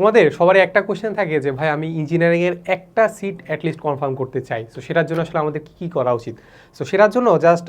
তোমাদের সবারই একটা কোশ্চেন থাকে যে, ভাই, আমি ইঞ্জিনিয়ারিংয়ের একটা সিট অ্যাটলিস্ট কনফার্ম করতে চাই। সো সেটার জন্য আসলে আমাদের কী কী করা উচিত? সো সেটার জন্য জাস্ট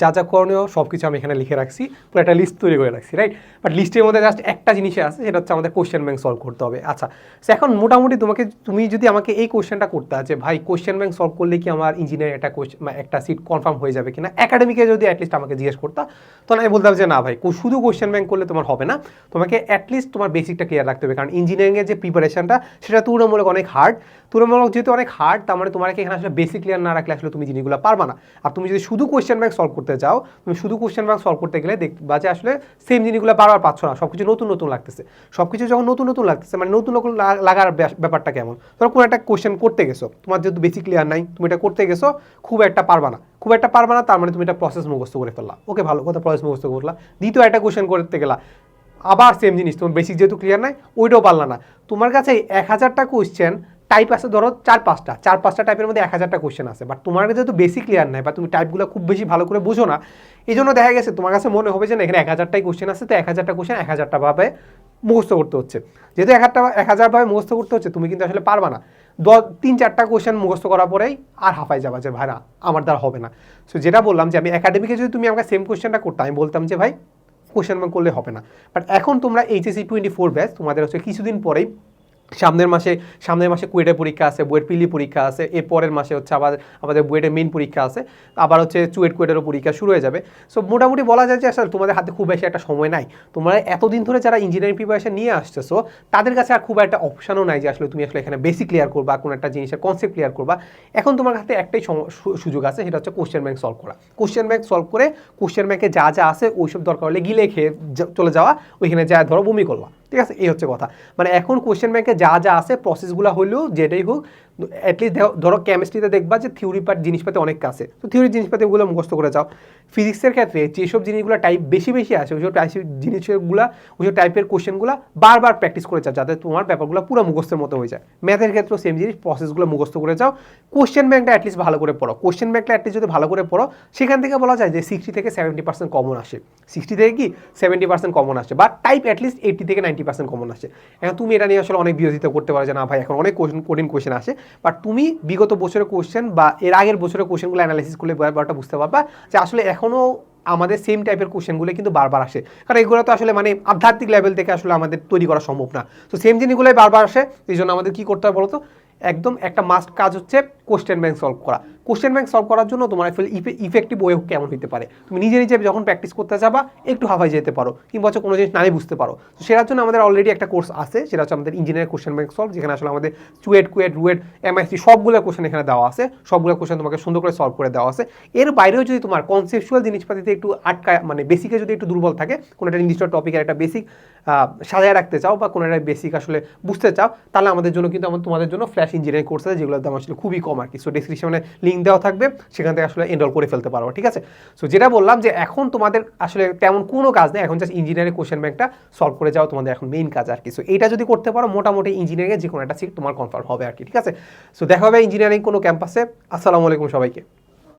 যা যা করণীয় সব কিছু আমি এখানে লিখে রাখছি, পুরো একটা লিস্ট তৈরি করে রাখছি রাইট বাট লিস্টের মধ্যে জাস্ট একটা জিনিসে আছে, সেটা হচ্ছে আমাদের কোশ্চেন ব্যাংক সলভ করতে হবে। আচ্ছা সো এখন মোটামুটি তোমাকে, তুমি যদি আমাকে এই কোশ্চেনটা করতে যে, ভাই কোশ্চেন ব্যাংক সলভ করলে কি আমার ইঞ্জিনিয়ারিং একটা কোশ্চেন একটা সিট কনফার্ম হয়ে যাবে কিনা? একাডেমিকে যদি অ্যাটলিস্ট আমাকে জিজ্ঞেস করতা, তখন আমি বলতাম যে, না ভাই শুধু কোশ্চেন ব্যাংক করলে তোমার হবে না। তোমাকে অ্যাটলিস্ট তোমার বেসিকটা ক্লিয়ার রাখতে হবে। কারণ ইঞ্জিনিয়ারিংয়ের যে প্রিপারেশনটা সেটা তুলনামূলক অনেক হার্ড তুলনামূলক যেহেতু অনেক হার্ড তার মানে তোমাকে এখানে আসলে বেসিক ক্লিয়ার না রাখলে আসলে তুমি জিনিসগুলো পারবা না। আর তুমি যদি শুধু কোশ্চেন ব্যাংক সলভ করতে চাও, তুমি শুধু কোশ্চেন ব্যাংক সলভ করতে গেলে দেখবা যে আসলে সেম জিনিসগুলো বারবার পাচ্ছ না সব কিছু নতুন নতুন লাগতেছে। সব কিছু যখন নতুন নতুন লাগতেছে মানে নতুন নতুন লাগার ব্যাপারটা কেমন? ধরো কোনো একটা কোয়েশ্চেন করতে গেছো, তোমার যেহেতু বেসিক ক্লিয়ার নাই, তুমি এটা করতে গেছো, খুব একটা পারবা না। খুব একটা পারবা না, তার মানে তুমি এটা প্রসেস মুখস্থ করে ফেললা। ওকে ভালো কথা প্রসেস মুখস্থ করলা দ্বিতীয় একটা কোয়েশ্চেন করতে গেলা। আবার সেম জিনিস, তোমার বেসিক যেহেতু ক্লিয়ার নাই, ওইটাও পারলা না। তোমার কাছে এক হাজারটা কোয়েশ্চেন টাইপ আছে ধরো চার পাঁচটা চার পাঁচটা টাইপের মধ্যে এক হাজারটা কোয়েশ্চেন আছে। বাট তোমার কাছে যেহেতু বেসিক ক্লিয়ার নাই, বা তুমি টাইপগুলো খুব বেশি ভালো করে বোঝো না এই জন্য দেখা গেছে তোমার কাছে মনে হবে যে না, এখানে এক হাজারটাই কোয়েশ্চেন আছে, তো এক হাজারটা কোশ্চেন এক হাজারটা ভাবে মুখস্থ করতে হচ্ছে। যেহেতু এক হাজারটা, এক হাজারভাবে মুখস্থ করতে হচ্ছে, তুমি কিন্তু আসলে পারবা না। দশ, তিন, চারটা কোশ্চেন মুখস্থ করার পরেই আর হাফাই যাবা যে ভাই আমার দ্বারা হবে না। সো যেটা বললাম যে আমি একাডেমিকে যদি তুমি আমাকে সেম কোশ্চেনটা করতাম আমি বলতাম যে ভাই কোশ্চেন মার্ক করলে হবে না। বাট এখন তোমরা এইচএসি টোয়েন্টি ফোর ব্যাচ তোমাদের হচ্ছে কিছুদিন পরেই সামনের মাসে সামনের মাসে কুয়েটের পরীক্ষা আছে, বুয়েট পিলি পরীক্ষা আছে এর পরের মাসে হচ্ছে আবার, আমাদের বুয়েটের মেন পরীক্ষা আছে, আবার হচ্ছে চুয়েট কুয়েটেরও পরীক্ষা শুরু হয়ে যাবে। সো মোটামুটি বলা যায় যে আসলে তোমাদের হাতে খুব বেশি একটা সময় নাই। তোমরা এতদিন ধরে যারা ইঞ্জিনিয়ারিং প্রিপারেশন নিয়ে আসতেছো, তাদের কাছে আর খুব একটা অপশনও নাই যে, আসলে তুমি আসলে এখানে বেসিক ক্লিয়ার করবা, কোনো একটা জিনিসের কনসেপ্ট ক্লিয়ার করবা। এখন তোমার হাতে একটাই সুযোগ আছে, সেটা হচ্ছে কোশ্চেন ব্যাংক সলভ করা। কোশ্চেন ব্যাংক সলভ করে কোশ্চেন ব্যাংকে যা যা আছে, ওইসব দরকার হলে গিলে খেয়ে চলে যাওয়া, ওইখানে যা, ধরো, বমি করলা। ঠিক আছে? এই হচ্ছে কথা। মানে এখন কোয়েশ্চেন ব্যাংকে যা যা আছে প্রসেসগুলো হলেও যেটাই হোক অ্যাটলিস্ট ধরো কেমিস্ট্রিতে দেখবা যে থিওরি পার্ট জিনিসপাতি অনেক আছে তো থিওরি জিনিসপাতি ওগুলো মুখস্থ করে যাও। ফিজিক্সের ক্ষেত্রে যেসব জিনিসগুলো টাইপ বেশি বেশি আসে ওইসব টাইপ জিনিসগুলো, ওইসব টাইপের কোশ্চেনগুলো বারবার প্র্যাকটিস করে যাও, যাতে তোমার ব্যাপারগুলো পুরো মুখস্থের মতো হয়ে যায়। ম্যাথের ক্ষেত্রেও সেম জিনিস প্রসেসগুলো মুখস্থ করে যাও। কোশ্চেন ব্যাংকটা অ্যাটলিস্ট ভালো করে পড়ো। কোশ্চেন ব্যাংকটা অ্যাটলিস্ট যদি ভালো করে পড়ো, সেখান থেকে বলা যায় যে সিক্সটি থেকে সেভেন্টি পার্সেন্ট কমন আসে। সিক্সটি থেকে কি? সেভেন্টি পার্সেন্ট কমন আসে। বা টাইপ অ্যাটলিস্ট এইটি থেকে নাইনটি পার্সেন্ট কমন আসে। এখন তুমি এটা নিয়ে আসলে অনেক বিরোধিতা করতে পারো যে, না ভাই, এখন অনেক কোশ্চেন কঠিন কোশ্চেন আসে। বাট তুমি বিগত বছরের কোশ্চেন বা এর আগের বছরের কোশ্চেনগুলো অ্যানালাইসিস করলে ব্যাপারটা বুঝতে পারবা যে আসলে এখনও আমাদের সেম টাইপের কোশ্চেনগুলো কিন্তু বারবার আসে। কারণ এগুলো তো আসলে মানে আধ্যাত্মিক লেভেল থেকে আসলে আমাদের তৈরি করা সম্ভব না। তো সেম জিনিসগুলোই বারবার আসে, এই জন্য আমাদের কী করতে হবে বলতো? একদম একটা মাস্ট কাজ হচ্ছে কোশ্চেন ব্যাংক সলভ করা। কোশ্চেন ব্যাংক সলভ করার জন্য তোমার ইফেক্টিভ ওয়ে কেমন হতে পারে। তুমি নিজে নিজে যখন প্র্যাকটিস করতে যাবা, একটু হাফাই যেতে পারো, কিংবা হচ্ছে কোনো জিনিস নাই বুঝতে পারো। তো সেটার জন্য আমাদের অলরেডি একটা কোর্স আছে, সেটা হচ্ছে আমাদের ইঞ্জিনিয়ার কোশ্চেন ব্যাংক সলভ যেখানে আসলে আমাদের চুয়েট, কুয়েট, রুয়েট, এমআইসি সবগুলো কোশ্চেন এখানে দেওয়া আছে। সবগুলো কোশ্চেন তোমাকে সুন্দর করে সলভ করে দেওয়া আছে। এর বাইরেও যদি তোমার কনসেপচুয়াল জিনিসপাতিতে একটু আটকা মানে বেসিকে যদি একটু দুর্বল থাকে, কোনো একটা নির্দিষ্ট টপিকের একটা বেসিক সাজায় রাখতে চাও বা কোনো একটা বেসিক আসলে বুঝতে চাও, তাহলে আমাদের জন্য কিন্তু আমার তোমাদের জন্য ফ্ল্যাশ ইঞ্জিনিয়ারিং কোর্স আছে, যেগুলোর দাম আসলে খুবই কম আর কি সো ডিসক্রিপশনে লিঙ্ক দেওয়া থাকবে, সেখান থেকে আসলে এনরোল করে ফেলতে পারো, ঠিক আছে? সো যেটা বললাম যে এখন তোমাদের আসলে তেমন কোনো কাজ নেই, এখন জাস্ট ইঞ্জিনিয়ারিং কোশ্চেন ব্যাংকটা সলভ করে যাও, তোমাদের এখন মেইন কাজ আর কি। সো এটা যদি করতে পারো, মোটামুটি ইঞ্জিনিয়ারিংয়ে যে কোনো একটা সিট তোমার কনফার্ম হবে আর কি, ঠিক আছে? সো দেখা হবে ইঞ্জিনিয়ারিং কোনো ক্যাম্পাসে আসসালামু আলাইকুম সবাইকে।